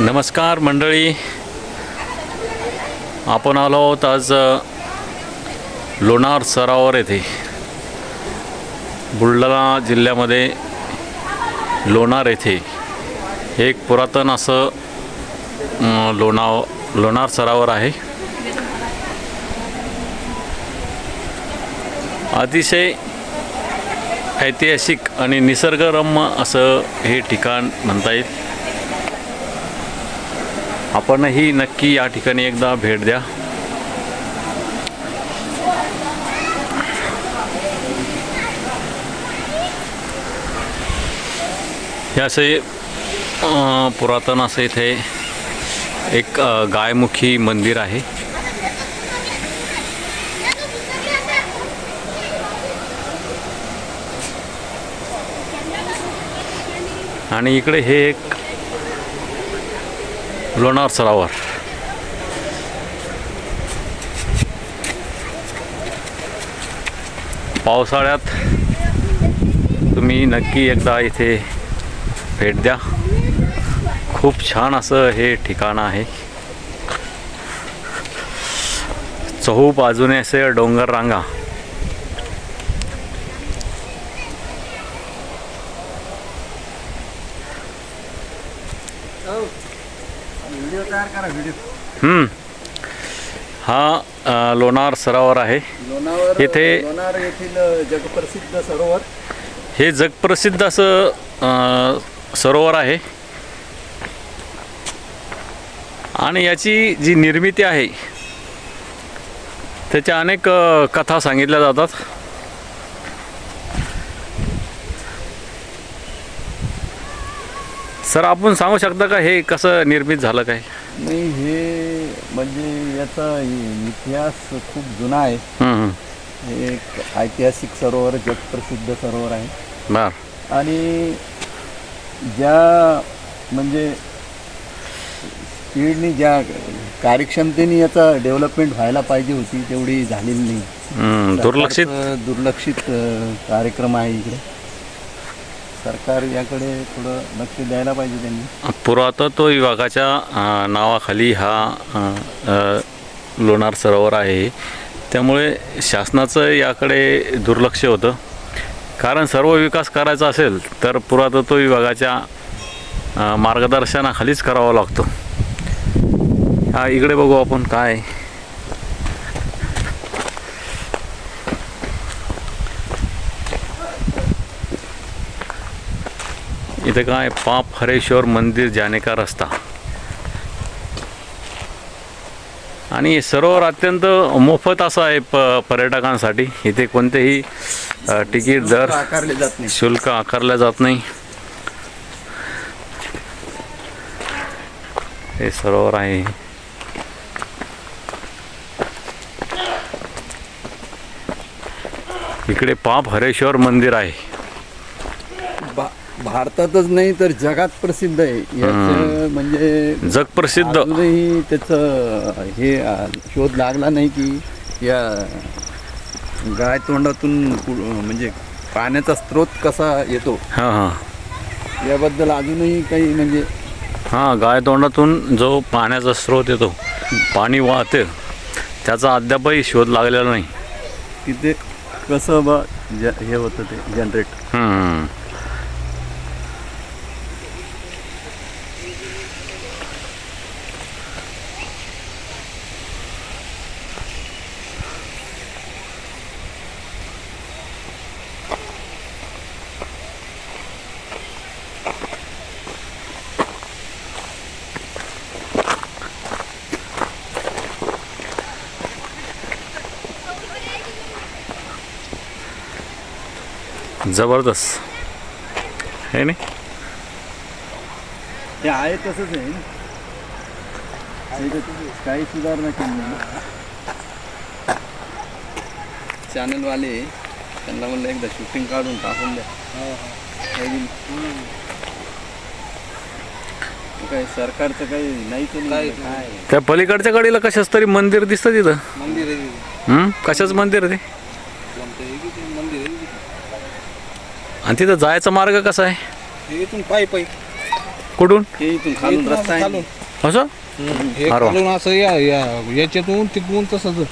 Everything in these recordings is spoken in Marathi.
नमस्कार मंडळी. आपण आलो आहोत आज लोणार सरावर येथे. बुलढाणा जिल्ह्यामध्ये लोणार येथे. एक पुरातन असं लोणाव लोणार सरावर आहे. अतिशय ऐतिहासिक आणि निसर्गरम्य असं हे ठिकाण म्हणता येईल. आपणही नक्की या ठिकाणी एकदा भेट द्या. हे असे पुरातन असं इथे एक गायमुखी मंदिर आहे. आणि इकडे हे एक लोणार सरोवर. पावसाळ्यात तुम्ही नक्की एकदा इथे भेट द्या. खूप छान असं हे ठिकाण आहे. चहू बाजूने असे डोंगर रांगा व्हिडिओ तयार करा व्हिडिओ. हम्म. हा लोणार सरोवर आहे. इथे- लोणार येथील जगप्रसिद्ध सरोवर. हे जगप्रसिद्ध असं सरोवर आहे. आणि याची जी निर्मिती आहे त्याच्या अनेक कथा सांगितल्या जातात. सर आपण सांगू शकता का हे कसं निर्मित झालं काय? नाही हे म्हणजे याचा इतिहास खूप जुना आहे. हम्म. हे एक ऐतिहासिक सरोवर जगप्रसिद्ध सरोवर आहे. बर. आणि ज्या म्हणजे स्पीडनी ज्या कार्यक्षमतेने याचा डेव्हलपमेंट व्हायला पाहिजे होती तेवढी झालेली नाही. हम्म, दुर्लक्षित. सरकारचं दुर्लक्षित अ, कार्यक्रम आहे इकडे. सरकार याकडे थोडं लक्ष द्यायला पाहिजे त्यांनी. पुरातत्व विभागाच्या नावाखाली हा लोणार सरोवर आहे. त्यामुळे शासनाचं याकडे दुर्लक्ष होतं. कारण सर्व विकास करायचा असेल तर पुरातत्व विभागाच्या मार्गदर्शनाखालीच करावा लागतो. हा इकडे बघू आपण काय इथे काय पाप हरेश्वर मंदिर जाने का रस्ता. आणि हे सरोवर अत्यंत मोफत असं आहे प पर्यटकांसाठी. इथे कोणतेही तिकीट दर आकारले जात नाही. शुल्क आकारलं जात नाही. हे सरोवर आहे. इकडे पाप हरेश्वर मंदिर आहे. भारतातच नाही तर जगात प्रसिद्ध आहे. याचं म्हणजे जगप्रसिद्ध अजूनही त्याचं हे शोध लागला नाही की या गाय तोंडातून म्हणजे पाण्याचा स्रोत कसा येतो. हां हां. याबद्दल अजूनही काही म्हणजे हां गाय तोंडातून जो पाण्याचा स्रोत येतो पाणी वाहते त्याचा अद्यापही शोध लागलेला नाही. तिथे कसं बा ज हे होतं ते जनरेट जबरदस्त. है नाही? ते आहे तसंच आहे. काही सुधारणा केली नाही. चॅनलवाले त्यांना म्हणलं एकदा शूटिंग काढून टाकून द्या. काही नाही. काय सरकारचं काही नाही केलं काय त्या पलीकडच्या कडेला कशाच तरी मंदिर दिसतं तिथं? मंदिर? कशाच मंदिर आहे ते कोणतं आहे की ते मंदिर आहे आणि तिथं जायचा मार्ग कसा आहे? हे इथून पायी पायी. कुठून? हे इथून खालून रस्ता आहे. खालून. असं? हे अरे वा. खालून असं या या याच्यातून तिकडून तसंच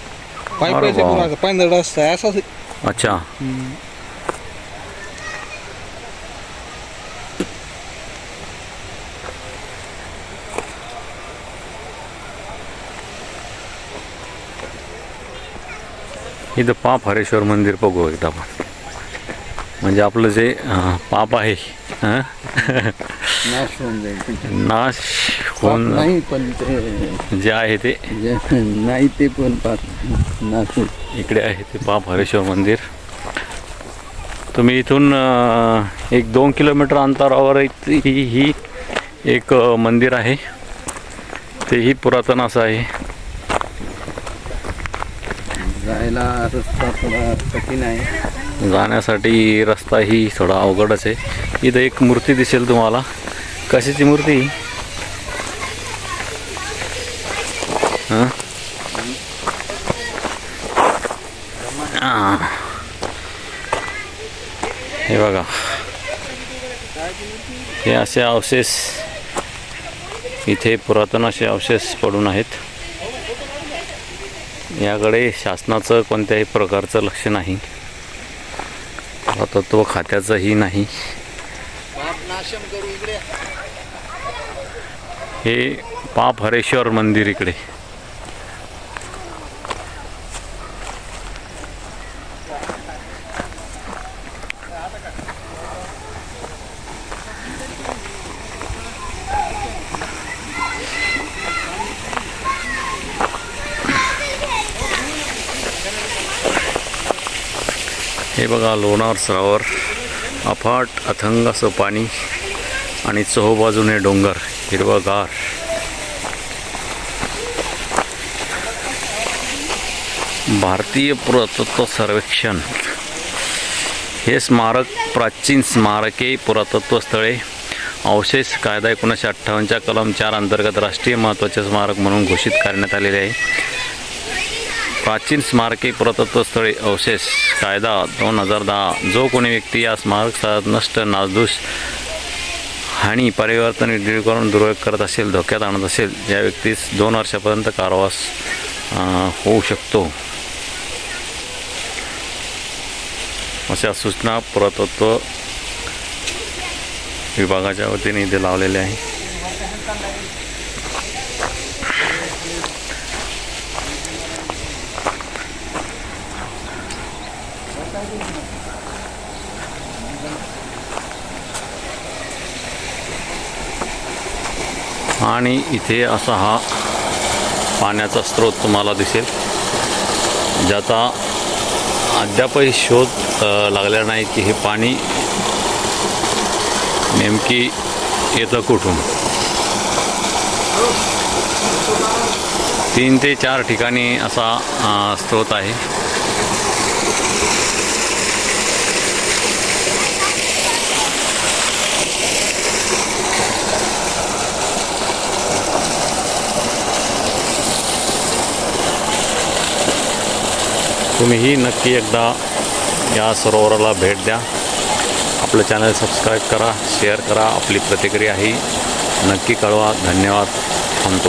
पाय अरे वा. पायंदळ रस्ता आहे असाच अच्छा. इथं पाप हरेश्वर मंदिर बघू एकदा आपण. म्हणजे आपलं जे पाप आहे हं? नाश होऊन जाईल नाश होऊन नाही पण ते जे आहे ते. नाही ते पण पाप नाश इकडे आहे ते पाप हरेश्वर मंदिर. तुम्ही इथून एक दोन किलोमीटर अंतरावर ही ही एक मंदिर आहे. तेही पुरातन असं आहे. जायला रस्ता थोडा कठीण आहे. जाण्यासाठी रस्ताही थोडा अवघडच आहे. इथं एक मूर्ती दिसेल तुम्हाला. कशाची मूर्ती? हां? हे बघा. हे असे अवशेष इथे पुरातन असे अवशेष पडून आहेत. याकडे शासनाचं कोणत्याही प्रकारचं लक्ष नाही. तत्व खात्याचंही नाही. हे पाप हरेश्वर मंदिर इकडे. हे बघा लोणार सरोवर अफाट अथंग असं पाणी आणि चहोबाजूने डोंगर हिरवगार भारतीय पुरातत्व सर्वेक्षण. हे स्मारक प्राचीन स्मारके पुरातत्व स्थळे अवशेष कायदा एकोणीसशे अठ्ठावन्नच्या कलम चार अंतर्गत राष्ट्रीय महत्त्वाचे स्मारक म्हणून घोषित करण्यात आलेले आहे. प्राचीन स्मारके पुरातत्व स्थळे अवशेष कायदा दोन हजार दहा. जो कोणी व्यक्ती या स्मारक स्थळात नष्ट नासधूस हानी परिवर्तन करून दुर्योग करत असेल धोक्यात आणत असेल या व्यक्तीस दोन वर्षापर्यंत कारावास होऊ शकतो. अशा सूचना पुरातत्व विभागाच्या वतीने इथे लावलेल्या आहे आणि इथे असा हा पाण्याचा स्रोत तुम्हाला दिसेल ज्याचा अद्यापही शोध लागला लागलेला नाही की हे पाणी नेमकी येतं कुठून. तीन ते चार ठिकाणी असा स्रोत आहे. तुम्हीही नक्की एकदा या सरोवराला भेट द्या. आपलं चॅनल सबस्क्राईब करा शेअर करा. आपली प्रतिक्रिया ही नक्की कळवा. धन्यवाद. थांबतो.